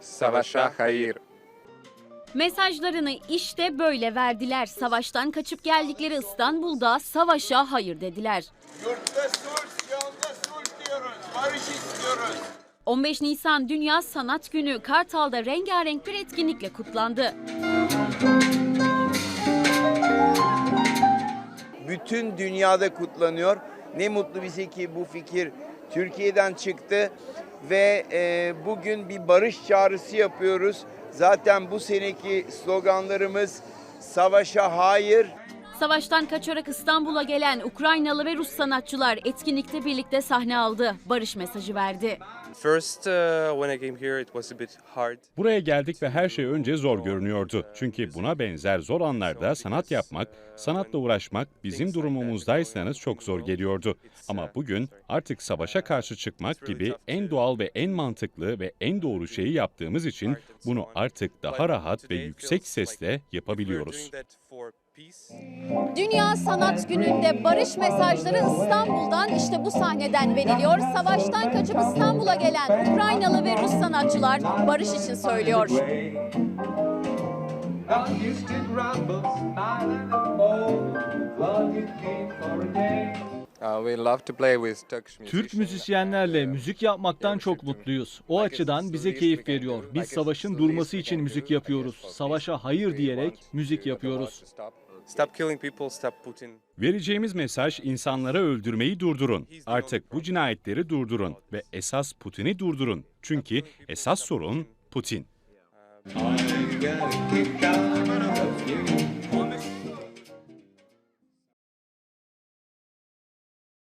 savaşa hayır. Mesajlarını işte böyle verdiler. Savaştan kaçıp geldikleri İstanbul'da savaşa hayır dediler. Yurtta sulh, yolda sulh diyoruz. Barış istiyoruz. 15 Nisan Dünya Sanat Günü Kartal'da rengarenk bir etkinlikle kutlandı. Bütün dünyada kutlanıyor. Ne mutlu bize ki bu fikir Türkiye'den çıktı ve e, bugün bir barış çağrısı yapıyoruz. Zaten bu seneki sloganlarımız savaşa hayır, Savaştan kaçarak İstanbul'a gelen Ukraynalı ve Rus sanatçılar etkinlikte birlikte sahne aldı. Barış mesajı verdi. First, uh, when I came here, it was a bit hard. Buraya geldik ve her şey önce zor görünüyordu. Çünkü buna benzer zor anlarda sanat yapmak, sanatla uğraşmak bizim durumumuzdaysanız çok zor geliyordu. Ama bugün artık savaşa karşı çıkmak gibi en doğal ve en mantıklı ve en doğru şeyi yaptığımız için bunu artık daha rahat ve yüksek sesle yapabiliyoruz. Dünya Sanat Günü'nde barış mesajları İstanbul'dan işte bu sahneden veriliyor. Savaştan kaçıp İstanbul'a gelen Ukraynalı ve Rus sanatçılar barış için söylüyor. Love you keep for a day. Uh, we love to play with Turkish Türk müzisyenlerle müzik yapmaktan çok mutluyuz. O açıdan bize keyif veriyor. Biz savaşın durması için müzik yapıyoruz. Savaşa hayır diyerek müzik yapıyoruz. Stop killing people, stop Putin. Vereceğimiz mesaj insanları öldürmeyi durdurun. Artık bu cinayetleri durdurun ve esas Putin'i durdurun. Çünkü esas sorun Putin.